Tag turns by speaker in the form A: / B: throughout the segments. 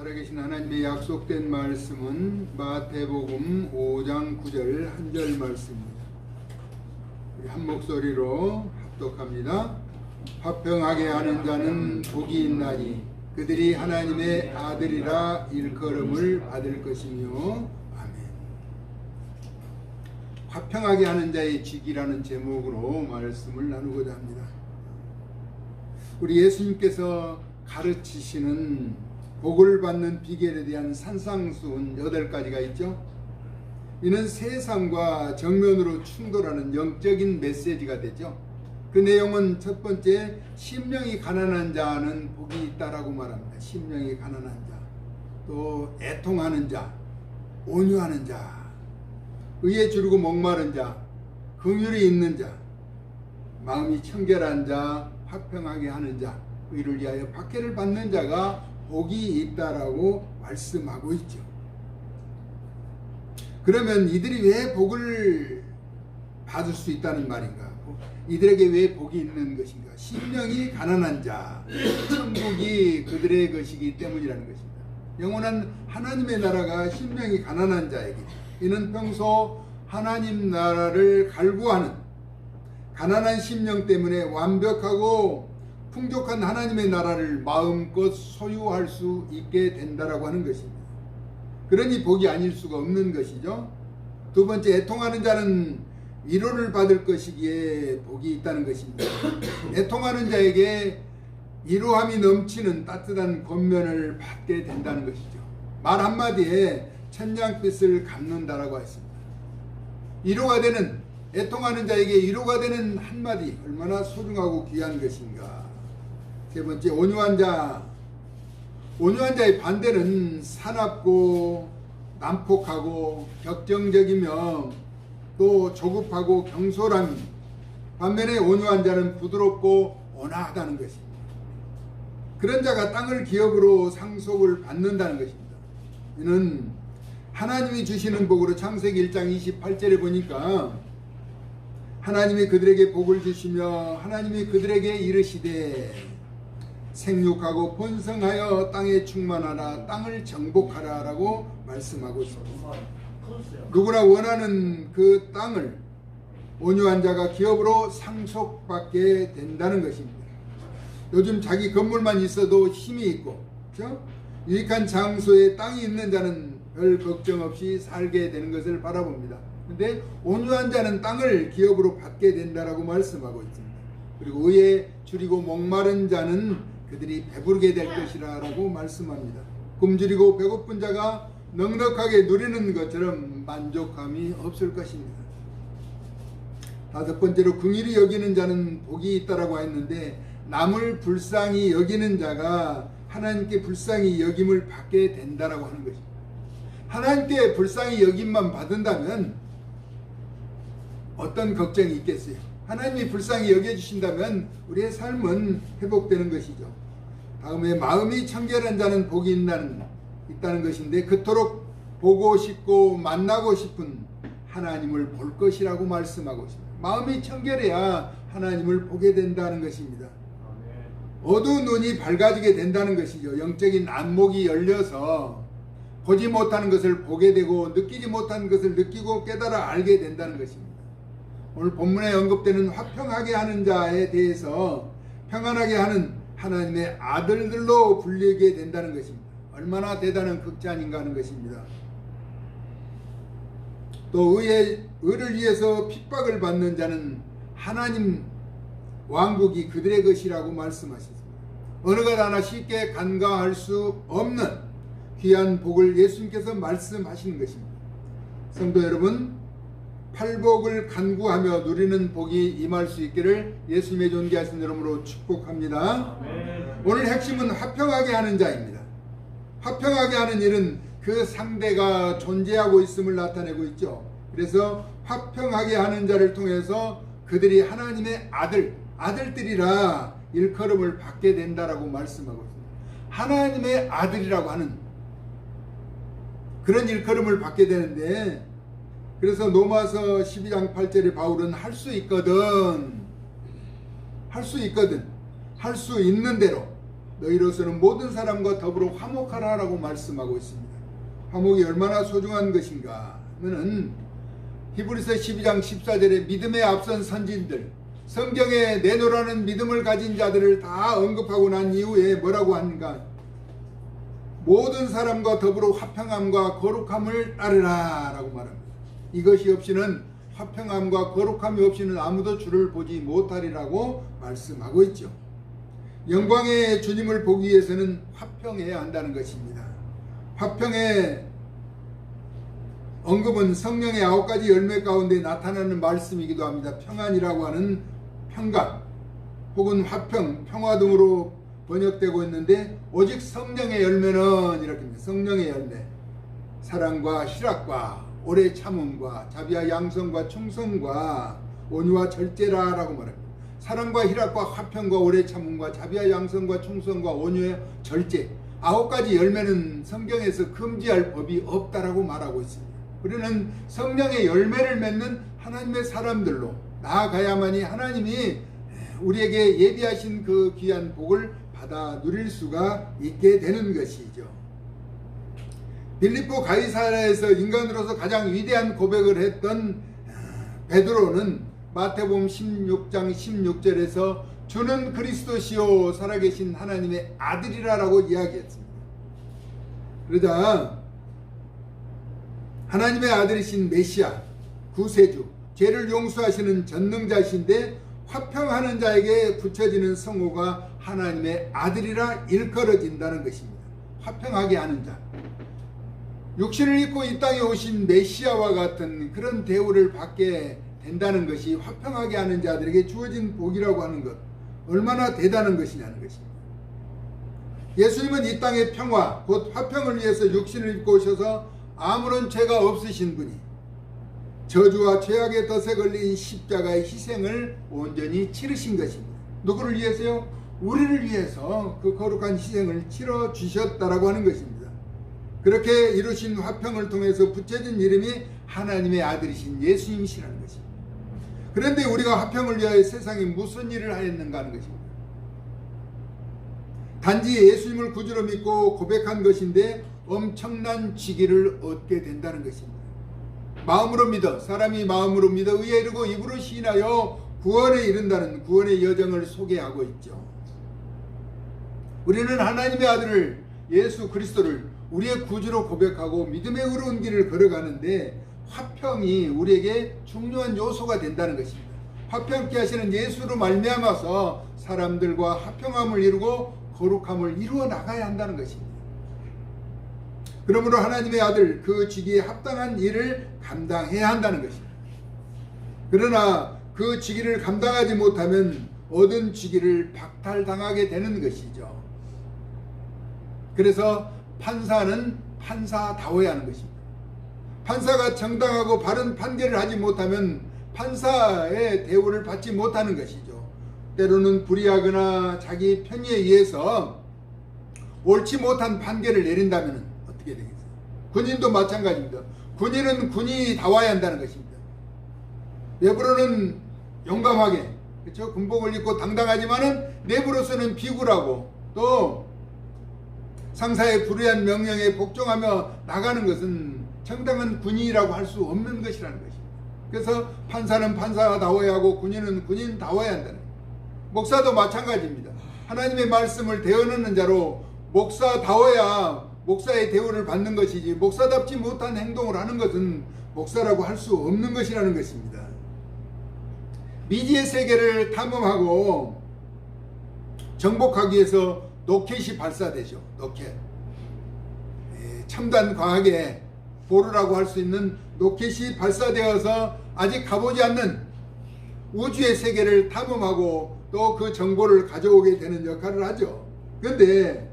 A: 살아계신 하나님의 약속된 말씀은 마태복음 5장 9절 한 절 말씀입니다. 우리 한 목소리로 합독합니다. 화평하게 하는 자는 복이 있나니 그들이 하나님의 아들이라 일컬음을 받을 것이며 아멘. 화평하게 하는 자의 직이라는 제목으로 말씀을 나누고자 합니다. 우리 예수님께서 가르치시는 복을 받는 비결에 대한 산상수훈 여덟 가지가 있죠. 이는 세상과 정면으로 충돌하는 영적인 메시지가 되죠. 그 내용은 첫 번째 심령이 가난한 자는 복이 있다라고 말합니다. 심령이 가난한 자, 또 애통하는 자, 온유하는 자, 의에 주르고 목마른 자, 긍휼이 있는 자, 마음이 청결한 자, 화평하게 하는 자, 의를 위하여 박해를 받는 자가 복이 있다라고 말씀하고 있죠. 그러면 이들이 왜 복을 받을 수 있다는 말인가? 이들에게 왜 복이 있는 것인가? 심령이 가난한 자, 천국이 그들의 것이기 때문이라는 것입니다. 영원한 하나님의 나라가 심령이 가난한 자에게 이는 평소 하나님 나라를 갈구하는 가난한 심령 때문에 완벽하고 풍족한 하나님의 나라를 마음껏 소유할 수 있게 된다라고 하는 것입니다. 그러니 복이 아닐 수가 없는 것이죠. 두 번째 애통하는 자는 위로를 받을 것이기에 복이 있다는 것입니다. 애통하는 자에게 위로함이 넘치는 따뜻한 권면을 받게 된다는 것이죠. 말 한마디에 천냥빛을 갚는다라고 했습니다. 위로가 되는 애통하는 자에게 위로가 되는 한마디 얼마나 소중하고 귀한 것인가. 세 번째 온유한 자. 온유한 자의 반대는 사납고 난폭하고 격정적이며 또 조급하고 경솔함. 반면에 온유한 자는 부드럽고 온화하다는 것입니다. 그런 자가 땅을 기업으로 상속을 받는다는 것입니다. 이는 하나님이 주시는 복으로 창세기 1장 28절에 보니까 하나님이 그들에게 복을 주시며 하나님이 그들에게 이르시되 생육하고 번성하여 땅에 충만하라 땅을 정복하라 라고 말씀하고 있습니다. 누구나 원하는 그 땅을 온유한 자가 기업으로 상속받게 된다는 것입니다. 요즘 자기 건물만 있어도 힘이 있고 그렇죠? 유익한 장소에 땅이 있는 자는 별 걱정 없이 살게 되는 것을 바라봅니다. 근데 온유한 자는 땅을 기업으로 받게 된다라고 말씀하고 있습니다. 그리고 의에 줄이고 목마른 자는 그들이 배부르게 될 것이라라고 말씀합니다. 굶주리고 배고픈 자가 넉넉하게 누리는 것처럼 만족함이 없을 것입니다. 다섯 번째로 긍일이 여기는 자는 복이 있다라고 했는데 남을 불쌍히 여기는 자가 하나님께 불쌍히 여김을 받게 된다라고 하는 것입니다. 하나님께 불쌍히 여김만 받은다면 어떤 걱정이 있겠어요? 하나님이 불쌍히 여겨주신다면 우리의 삶은 회복되는 것이죠. 다음에 마음이 청결한 자는 복이 있다는, 있다는 것인데 그토록 보고 싶고 만나고 싶은 하나님을 볼 것이라고 말씀하고 있습니다. 마음이 청결해야 하나님을 보게 된다는 것입니다. 어두운 눈이 밝아지게 된다는 것이죠. 영적인 안목이 열려서 보지 못하는 것을 보게 되고 느끼지 못한 것을 느끼고 깨달아 알게 된다는 것입니다. 오늘 본문에 언급되는 화평하게 하는 자에 대해서 평안하게 하는 하나님의 아들들로 불리게 된다는 것입니다. 얼마나 대단한 극찬인가 하는 것입니다. 또 의의, 의를 위해서 핍박을 받는 자는 하나님 왕국이 그들의 것이라고 말씀하셨습니다. 어느 것 하나 쉽게 간과할 수 없는 귀한 복을 예수님께서 말씀하시는 것입니다. 성도 여러분, 팔복을 간구하며 누리는 복이 임할 수 있기를 예수님의 존귀하신 이름으로 축복합니다. 오늘 핵심은 화평하게 하는 자입니다. 화평하게 하는 일은 그 상대가 존재하고 있음을 나타내고 있죠. 그래서 화평하게 하는 자를 통해서 그들이 하나님의 아들, 아들들이라 일컬음을 받게 된다라고 말씀하고 있습니다. 하나님의 아들이라고 하는 그런 일컬음을 받게 되는데 그래서 로마서 12장 8절에 바울은 할 수 있거든. 할 수 있거든. 할 수 있는 대로 너희로서는 모든 사람과 더불어 화목하라라고 말씀하고 있습니다. 화목이 얼마나 소중한 것인가 하면은 히브리서 12장 14절에 믿음에 앞선 선진들 성경에 내놓으라는 믿음을 가진 자들을 다 언급하고 난 이후에 뭐라고 하는가 모든 사람과 더불어 화평함과 거룩함을 따르라 라고 말합니다. 이것이 없이는 화평함과 거룩함이 없이는 아무도 주를 보지 못하리라고 말씀하고 있죠. 영광의 주님을 보기 위해서는 화평해야 한다는 것입니다. 화평의 언급은 성령의 아홉 가지 열매 가운데 나타나는 말씀이기도 합니다. 평안이라고 하는 평강 혹은 화평, 평화 등으로 번역되고 있는데 오직 성령의 열매는 이렇게. 성령의 열매 사랑과 희락과 오래 참음과 자비와 양성과 충성과 온유와 절제라라고 말합니다. 사랑과 희락과 화평과 오래 참음과 자비와 양성과 충성과 온유와 절제 아홉 가지 열매는 성경에서 금지할 법이 없다라고 말하고 있습니다. 우리는 성령의 열매를 맺는 하나님의 사람들로 나아가야만이 하나님이 우리에게 예비하신 그 귀한 복을 받아 누릴 수가 있게 되는 것이죠. 빌립보 가이사라에서 인간으로서 가장 위대한 고백을 했던 베드로는 마태복음 16장 16절에서 주는 그리스도시요 살아계신 하나님의 아들이라라고 이야기했습니다. 그러자 하나님의 아들이신 메시아 구세주 죄를 용서하시는 전능자신데 화평하는 자에게 붙여지는 성호가 하나님의 아들이라 일컬어진다는 것입니다. 화평하게 하는 자. 육신을 입고 이 땅에 오신 메시아와 같은 그런 대우를 받게 된다는 것이 화평하게 하는 자들에게 주어진 복이라고 하는 것 얼마나 대단한 것이냐는 것입니다. 예수님은 이 땅의 평화 곧 화평을 위해서 육신을 입고 오셔서 아무런 죄가 없으신 분이 저주와 죄악의 덫에 걸린 십자가의 희생을 온전히 치르신 것입니다. 누구를 위해서요? 우리를 위해서 그 거룩한 희생을 치러 주셨다라고 하는 것입니다. 그렇게 이루신 화평을 통해서 붙여진 이름이 하나님의 아들이신 예수님이시라는 것입니다. 그런데 우리가 화평을 위하여 세상에 무슨 일을 하였는가 하는 것입니다. 단지 예수님을 구주로 믿고 고백한 것인데 엄청난 지기를 얻게 된다는 것입니다. 마음으로 믿어 사람이 마음으로 믿어 의에 이르고 입으로 시인하여 구원에 이른다는 구원의 여정을 소개하고 있죠. 우리는 하나님의 아들을 예수 그리스도를 우리의 구주로 고백하고 믿음의 의로운 길을 걸어가는데 화평이 우리에게 중요한 요소가 된다는 것입니다. 화평케 하시는 예수로 말미암아서 사람들과 화평함을 이루고 거룩함을 이루어 나가야 한다는 것입니다. 그러므로 하나님의 아들 그 직위에 합당한 일을 감당해야 한다는 것입니다. 그러나 그 직위를 감당하지 못하면 얻은 직위를 박탈당하게 되는 것이죠. 그래서 판사는 판사다워야 하는 것입니다. 판사가 정당하고 바른 판결을 하지 못하면 판사의 대우를 받지 못하는 것이죠. 때로는 불의하거나 자기 편의에 의해서 옳지 못한 판결을 내린다면 어떻게 되겠어요? 군인도 마찬가지입니다. 군인은 군이 다와야 한다는 것입니다. 외부로는 용감하게 그렇죠? 군복을 입고 당당하지만은 내부로서는 비굴하고 또 상사의 불의한 명령에 복종하며 나가는 것은 정당한 군인이라고 할 수 없는 것이라는 것입니다. 그래서 판사는 판사다워야 하고 군인은 군인다워야 한다는. 목사도 마찬가지입니다. 하나님의 말씀을 대언하는 자로 목사다워야 목사의 대우를 받는 것이지 목사답지 못한 행동을 하는 것은 목사라고 할 수 없는 것이라는 것입니다. 미지의 세계를 탐험하고 정복하기 위해서 로켓이 발사되죠. 로켓. 예, 첨단 과학의 보루라고 할 수 있는 로켓이 발사되어서 아직 가보지 않는 우주의 세계를 탐험하고 또 그 정보를 가져오게 되는 역할을 하죠. 그런데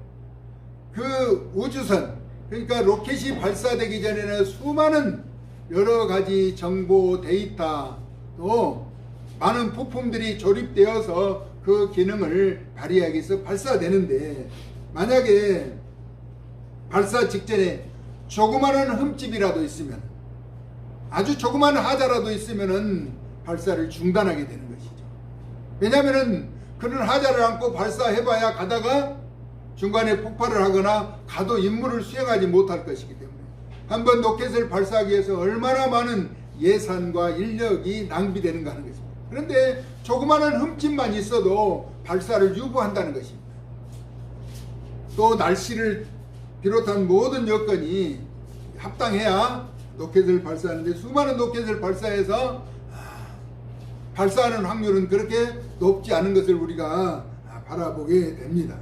A: 그 우주선, 그러니까 로켓이 발사되기 전에는 수많은 여러 가지 정보, 데이터, 또 많은 부품들이 조립되어서 그 기능을 발휘하기 위해서 발사되는데 만약에 발사 직전에 조그마한 흠집이라도 있으면 아주 조그마한 하자라도 있으면은 발사를 중단하게 되는 것이죠. 왜냐하면은 그런 하자를 안고 발사해봐야 가다가 중간에 폭발을 하거나 가도 임무를 수행하지 못할 것이기 때문에 한 번 로켓을 발사하기 위해서 얼마나 많은 예산과 인력이 낭비되는가 하는 것입니다. 그런데 조그마한 흠집만 있어도 발사를 유보한다는 것입니다. 또 날씨를 비롯한 모든 여건이 합당해야 로켓을 발사하는데 수많은 로켓을 발사해서 아, 발사하는 확률은 그렇게 높지 않은 것을 우리가 아, 바라보게 됩니다.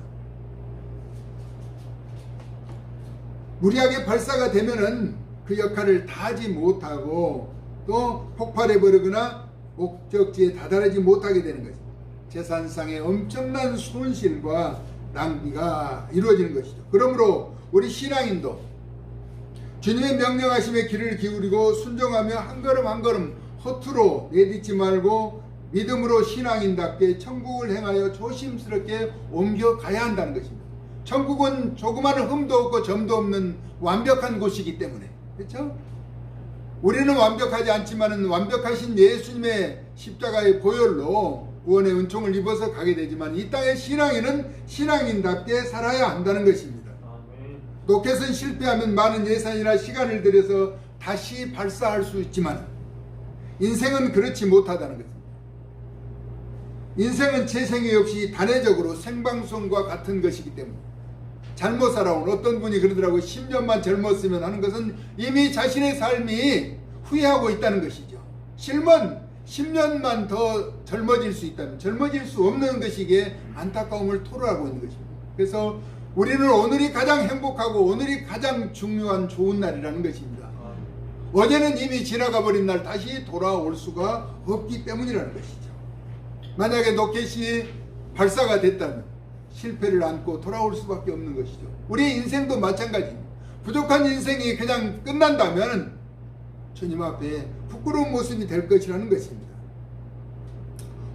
A: 무리하게 발사가 되면은 그 역할을 다하지 못하고 또 폭발해 버리거나 목적지에 다다르지 못하게 되는 것입니다. 재산상의 엄청난 손실과 낭비가 이루어지는 것이죠. 그러므로 우리 신앙인도 주님의 명령하심에 귀를 기울이고 순종하며 한 걸음 한 걸음 허투루 내딛지 말고 믿음으로 신앙인답게 천국을 행하여 조심스럽게 옮겨가야 한다는 것입니다. 천국은 조그마한 흠도 없고 점도 없는 완벽한 곳이기 때문에 그렇죠? 우리는 완벽하지 않지만은 완벽하신 예수님의 십자가의 보혈로 구원의 은총을 입어서 가게 되지만 이 땅의 신앙인은 신앙인답게 살아야 한다는 것입니다. 로켓은 실패하면 많은 예산이나 시간을 들여서 다시 발사할 수 있지만 인생은 그렇지 못하다는 것입니다. 인생은 재생이 없이 단회적으로 생방송과 같은 것이기 때문에 잘못 살아온 어떤 분이 그러더라고요. 10년만 젊었으면 하는 것은 이미 자신의 삶이 후회하고 있다는 것이죠. 실은 10년만 더 젊어질 수 있다면 젊어질 수 없는 것이기에 안타까움을 토로하고 있는 것입니다. 그래서 우리는 오늘이 가장 행복하고 오늘이 가장 중요한 좋은 날이라는 것입니다. 어제는 이미 지나가 버린 날 다시 돌아올 수가 없기 때문이라는 것이죠. 만약에 로켓이 발사가 됐다면 실패를 안고 돌아올 수밖에 없는 것이죠. 우리 인생도 마찬가지입니다. 부족한 인생이 그냥 끝난다면 주님 앞에 부끄러운 모습이 될 것이라는 것입니다.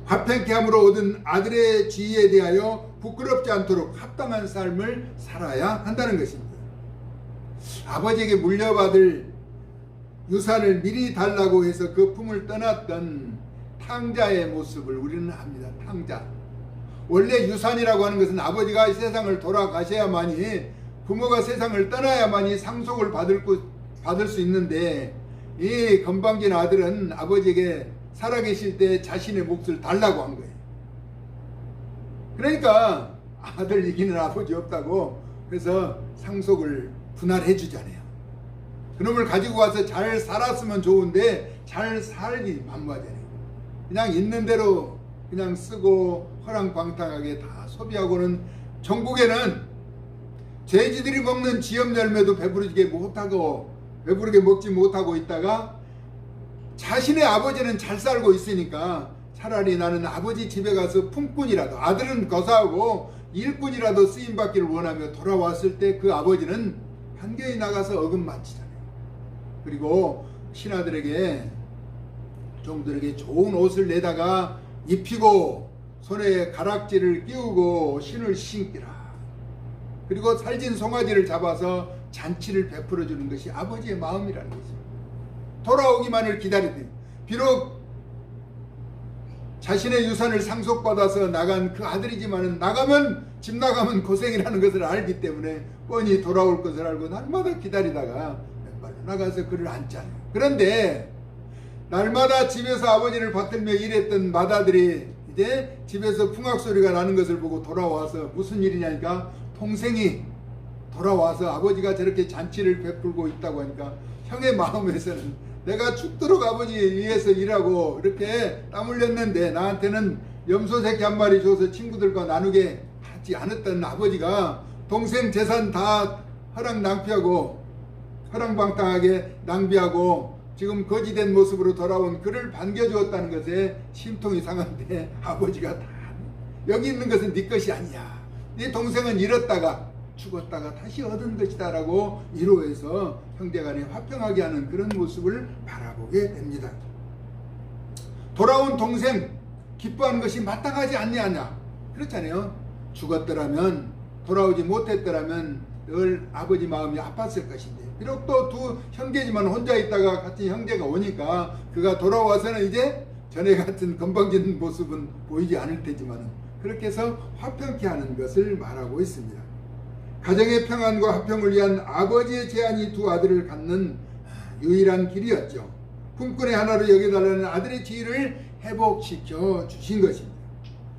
A: 화평케 함으로 얻은 아들의 지위에 대하여 부끄럽지 않도록 합당한 삶을 살아야 한다는 것입니다. 아버지에게 물려받을 유산을 미리 달라고 해서 그 품을 떠났던 탕자의 모습을 우리는 합니다. 탕자. 원래 유산이라고 하는 것은 아버지가 이 세상을 돌아가셔야만이 부모가 세상을 떠나야만이 상속을 받을, 구- 받을 수 있는데 이 건방진 아들은 아버지에게 살아계실 때 자신의 몫을 달라고 한 거예요. 그러니까 아들 이기는 아버지 없다고 그래서 상속을 분할해 주잖아요. 그놈을 가지고 와서 잘 살았으면 좋은데 잘 살기 만무하잖아요. 그냥 있는 대로 그냥 쓰고 허랑방탕하게 다 소비하고는 전국에는 돼지들이 먹는 지엽 열매도 배부르게 못하고 배부르게 먹지 못하고 있다가 자신의 아버지는 잘 살고 있으니까 차라리 나는 아버지 집에 가서 품꾼이라도 아들은 거사하고 일꾼이라도 쓰임 받기를 원하며 돌아왔을 때 그 아버지는 한겨이 나가서 어금 맞히잖아요. 그리고 신하들에게 종들에게 좋은 옷을 내다가 입히고 손에 가락지를 끼우고 신을 신기라. 그리고 살진 송아지를 잡아서 잔치를 베풀어 주는 것이 아버지의 마음이라는 거죠. 돌아오기만을 기다리듯 비록 자신의 유산을 상속받아서 나간 그 아들이지만은 나가면 집 나가면 고생이라는 것을 알기 때문에 뻔히 돌아올 것을 알고 날마다 기다리다가 나가서 그를 안잖아요. 그런데 날마다 집에서 아버지를 받들며 일했던 마다들이 이제 집에서 풍악 소리가 나는 것을 보고 돌아와서 무슨 일이냐니까 동생이 돌아와서 아버지가 저렇게 잔치를 베풀고 있다고 하니까 형의 마음에서는 내가 죽도록 아버지 위해서 일하고 이렇게 땀 흘렸는데 나한테는 염소 새끼 한 마리 줘서 친구들과 나누게 하지 않았던 아버지가 동생 재산 다 허락 낭비하고 허랑방탕하게 낭비하고 지금 거지된 모습으로 돌아온 그를 반겨주었다는 것에 심통이 상한데 아버지가 다 여기 있는 것은 네 것이 아니야. 네 동생은 잃었다가 죽었다가 다시 얻은 것이다 라고 위로해서 형제간에 화평하게 하는 그런 모습을 바라보게 됩니다. 돌아온 동생 기뻐하는 것이 마땅하지 않냐냐 그렇잖아요. 죽었더라면 돌아오지 못했더라면 늘 아버지 마음이 아팠을 것인데 비록 또 두 형제지만 혼자 있다가 같은 형제가 오니까 그가 돌아와서는 이제 전에 같은 건방진 모습은 보이지 않을 테지만 그렇게 해서 화평케 하는 것을 말하고 있습니다. 가정의 평안과 화평을 위한 아버지의 제안이 두 아들을 갖는 유일한 길이었죠. 품꾼의 하나로 여겨달라는 아들의 지위를 회복시켜 주신 것입니다.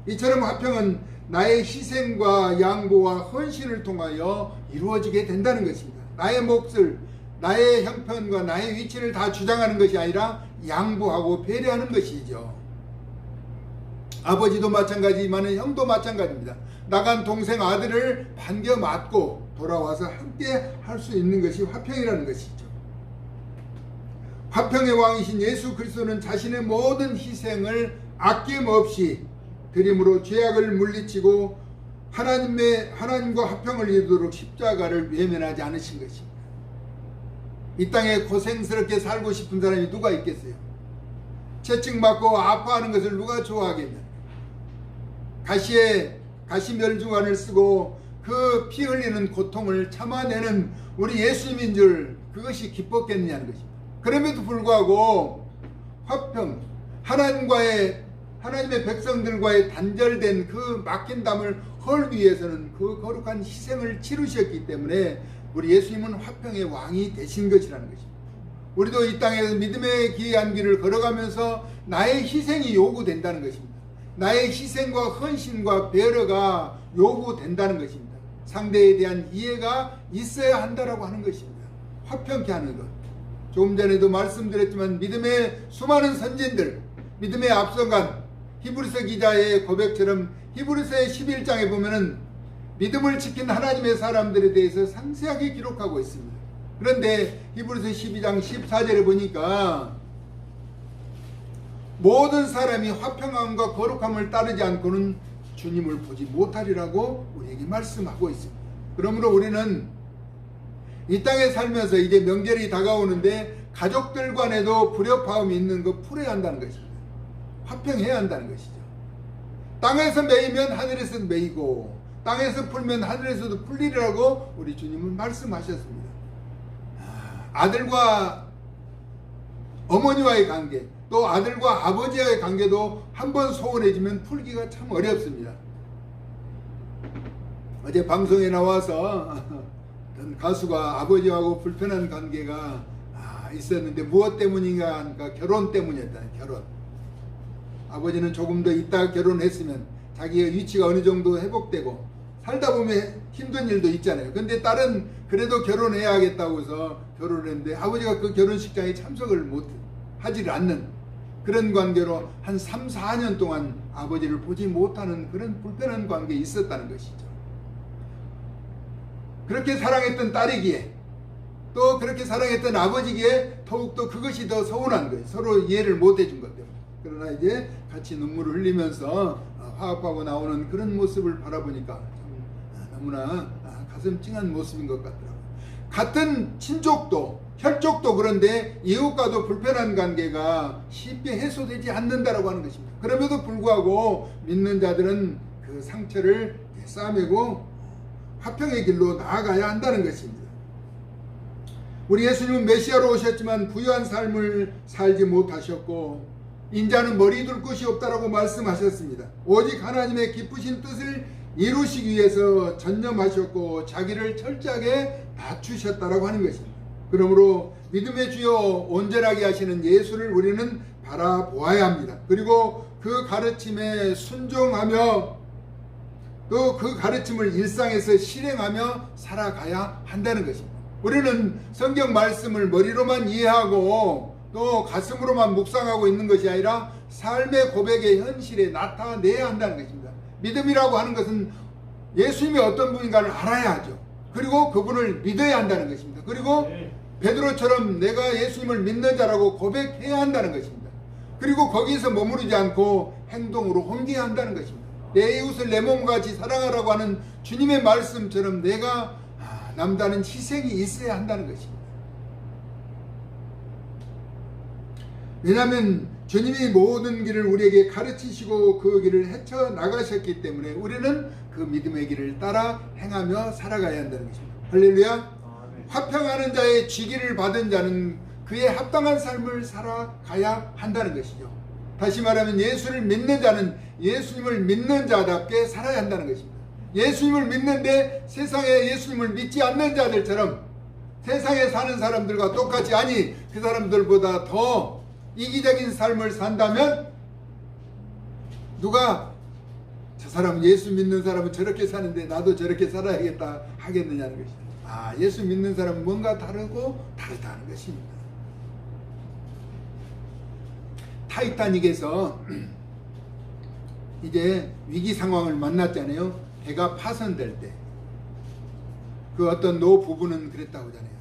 A: 이처럼 화평은 나의 희생과 양보와 헌신을 통하여 이루어지게 된다는 것입니다. 나의 몫을 나의 형편과 나의 위치를 다 주장하는 것이 아니라 양보하고 배려하는 것이죠. 아버지도 마찬가지지만 형도 마찬가지입니다. 나간 동생 아들을 반겨 맞고 돌아와서 함께 할 수 있는 것이 화평이라는 것이죠. 화평의 왕이신 예수 그리스도는 자신의 모든 희생을 아낌없이 드림으로 죄악을 물리치고 하나님의 하나님과 화평을 이루도록 십자가를 외면하지 않으신 것입니다. 이 땅에 고생스럽게 살고 싶은 사람이 누가 있겠어요? 채찍맞고 아파하는 것을 누가 좋아하겠냐? 가시에 가시 멸주관을 쓰고 그 피 흘리는 고통을 참아내는 우리 예수님인 줄 그것이 기뻤겠느냐는 것입니다. 그럼에도 불구하고 화평 하나님과의 하나님의 백성들과의 단절된 그 막힌 담을 헐기 위해서는 그 거룩한 희생을 치르셨기 때문에 우리 예수님은 화평의 왕이 되신 것이라는 것입니다. 우리도 이 땅에서 믿음의 귀한 길을 걸어가면서 나의 희생이 요구된다는 것입니다. 나의 희생과 헌신과 배려가 요구된다는 것입니다. 상대에 대한 이해가 있어야 한다라고 하는 것입니다. 화평케 하는 것. 조금 전에도 말씀드렸지만 믿음의 수많은 선진들, 믿음의 앞서간 히브리서 기자의 고백처럼 히브리서의 11장에 보면은 믿음을 지킨 하나님의 사람들에 대해서 상세하게 기록하고 있습니다. 그런데 히브리서 12장 14절에 보니까 모든 사람이 화평함과 거룩함을 따르지 않고는 주님을 보지 못하리라고 우리에게 말씀하고 있습니다. 그러므로 우리는 이 땅에 살면서 이제 명절이 다가오는데 가족들 간에도 불협화음이 있는 거 풀어야 한다는 것입니다. 화평해야 한다는 것이죠. 땅에서 매이면 하늘에서 매이고 땅에서 풀면 하늘에서도 풀리라고 우리 주님은 말씀하셨습니다. 아, 아들과 어머니와의 관계, 또 아들과 아버지와의 관계도 한번 소원해지면 풀기가 참 어렵습니다. 어제 방송에 나와서 가수가 아버지하고 불편한 관계가 아, 있었는데 무엇 때문인가 하니까 결혼 때문이었다. 결혼. 아버지는 조금 더 있다가 결혼했으면 자기의 위치가 어느 정도 회복되고 살다 보면 힘든 일도 있잖아요. 근데 딸은 그래도 결혼해야 하겠다고 해서 결혼을 했는데 아버지가 그 결혼식장에 참석을 못 하지를 않는 그런 관계로 한 3, 4년 동안 아버지를 보지 못하는 그런 불편한 관계에 있었다는 것이죠. 그렇게 사랑했던 딸이기에 또 그렇게 사랑했던 아버지기에 더욱더 그것이 더 서운한 거예요. 서로 이해를 못 해준 것 때문에. 그러나 이제 같이 눈물을 흘리면서 어, 화합하고 나오는 그런 모습을 바라보니까 참 너무나 아, 가슴 찡한 모습인 것 같더라고요. 같은 친족도 혈족도 그런데 이웃과도 불편한 관계가 쉽게 해소되지 않는다라고 하는 것입니다. 그럼에도 불구하고 믿는 자들은 그 상처를 싸매고 화평의 길로 나아가야 한다는 것입니다. 우리 예수님은 메시아로 오셨지만 부유한 삶을 살지 못하셨고 인자는 머리 둘 곳이 없다라고 말씀하셨습니다. 오직 하나님의 기쁘신 뜻을 이루시기 위해서 전념하셨고 자기를 철저하게 낮추셨다라고 하는 것입니다. 그러므로 믿음의 주여 온전하게 하시는 예수를 우리는 바라보아야 합니다. 그리고 그 가르침에 순종하며 또 그 가르침을 일상에서 실행하며 살아가야 한다는 것입니다. 우리는 성경 말씀을 머리로만 이해하고 또 가슴으로만 묵상하고 있는 것이 아니라 삶의 고백의 현실에 나타내야 한다는 것입니다. 믿음이라고 하는 것은 예수님이 어떤 분인가를 알아야 하죠. 그리고 그분을 믿어야 한다는 것입니다. 그리고 베드로처럼 내가 예수님을 믿는 자라고 고백해야 한다는 것입니다. 그리고 거기서 머무르지 않고 행동으로 옮겨야 한다는 것입니다. 내 이웃을 내 몸같이 사랑하라고 하는 주님의 말씀처럼 내가 아, 남다른 희생이 있어야 한다는 것입니다. 왜냐하면 주님이 모든 길을 우리에게 가르치시고 그 길을 헤쳐 나가셨기 때문에 우리는 그 믿음의 길을 따라 행하며 살아가야 한다는 것입니다. 할렐루야. 화평하는 자의 쥐기를 받은 자는 그에 합당한 삶을 살아가야 한다는 것이죠. 다시 말하면 예수를 믿는 자는 예수님을 믿는 자답게 살아야 한다는 것입니다. 예수님을 믿는데 세상에 예수님을 믿지 않는 자들처럼 세상에 사는 사람들과 똑같이 아니 그 사람들보다 더 이기적인 삶을 산다면 누가 저 사람 예수 믿는 사람은 저렇게 사는데 나도 저렇게 살아야겠다 하겠느냐는 것입니다. 아 예수 믿는 사람은 뭔가 다르고 다르다는 것입니다. 타이타닉에서 이제 위기 상황을 만났잖아요. 배가 파손될 때. 그 어떤 노 부부는 그랬다고 하잖아요.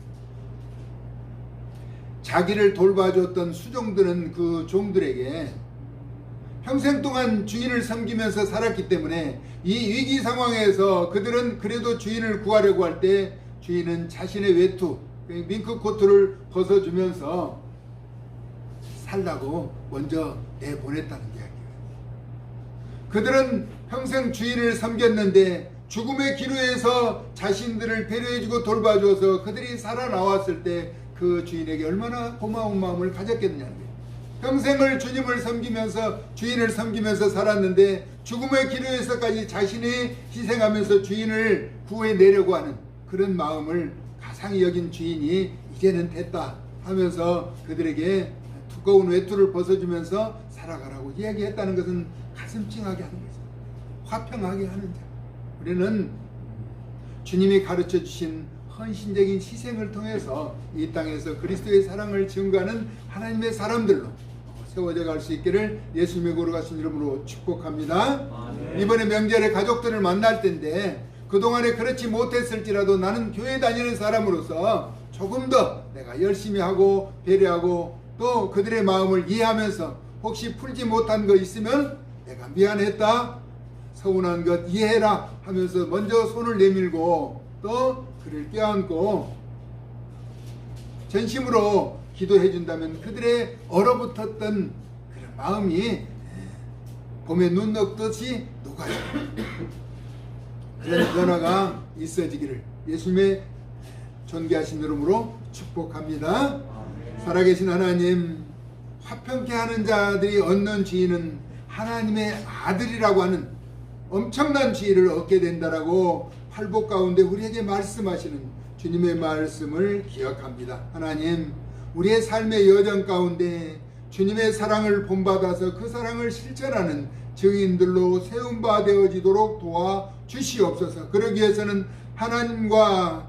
A: 자기를 돌봐줬던 수종들은 그 종들에게 평생 동안 주인을 섬기면서 살았기 때문에 이 위기 상황에서 그들은 그래도 주인을 구하려고 할 때 주인은 자신의 외투, 밍크 코트를 벗어주면서 살라고 먼저 내보냈다는 이야기예요. 그들은 평생 주인을 섬겼는데 죽음의 기로에서 자신들을 배려해주고 돌봐줘서 그들이 살아나왔을 때 그 주인에게 얼마나 고마운 마음을 가졌겠느냐는 거예요. 평생을 주님을 섬기면서 주인을 섬기면서 살았는데 죽음의 기로에서까지 자신이 희생하면서 주인을 구해내려고 하는 그런 마음을 가상히 여긴 주인이 이제는 됐다 하면서 그들에게 두꺼운 외투를 벗어주면서 살아가라고 이야기했다는 것은 가슴 찡하게 하는 거죠. 화평하게 하는 자. 우리는 주님이 가르쳐 주신 헌신적인 희생을 통해서 이 땅에서 그리스도의 사랑을 증거하는 하나님의 사람들로 세워져 갈 수 있기를 예수님의 거룩하신 이름으로 축복합니다. 이번에 명절에 가족들을 만날 텐데 그동안에 그렇지 못했을지라도 나는 교회 다니는 사람으로서 조금 더 내가 열심히 하고 배려하고 또 그들의 마음을 이해하면서 혹시 풀지 못한 거 있으면 내가 미안했다 서운한 것 이해해라 하면서 먼저 손을 내밀고 또 그를 껴안고 전심으로 기도해 준다면 그들의 얼어붙었던 그런 마음이 봄에 눈 녹듯이 녹아요. 그런 변화가 있어지기를 예수님의 존귀하신 이름으로 축복합니다. 살아계신 하나님, 화평케 하는 자들이 얻는 지위는 하나님의 아들이라고 하는 엄청난 지위를 얻게 된다라고 팔복 가운데 우리에게 말씀하시는 주님의 말씀을 기억합니다. 하나님, 우리의 삶의 여정 가운데 주님의 사랑을 본받아서 그 사랑을 실천하는 증인들로 세운 바 되어지도록 도와 주시옵소서. 그러기 위해서는 하나님과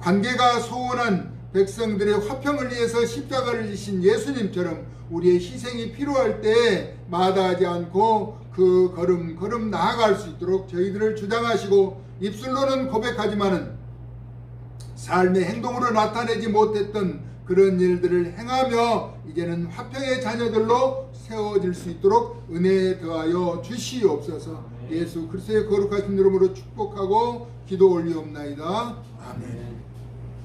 A: 관계가 소원한 백성들의 화평을 위해서 십자가를 지신 예수님처럼 우리의 희생이 필요할 때 마다하지 않고 그 걸음 걸음 나아갈 수 있도록 저희들을 주장하시고 입술로는 고백하지만은 삶의 행동으로 나타내지 못했던 그런 일들을 행하며 이제는 화평의 자녀들로 세워질 수 있도록 은혜 더하여 주시옵소서. 예수 그리스도의 거룩하신 이름으로 축복하고 기도 올리옵나이다. 아멘.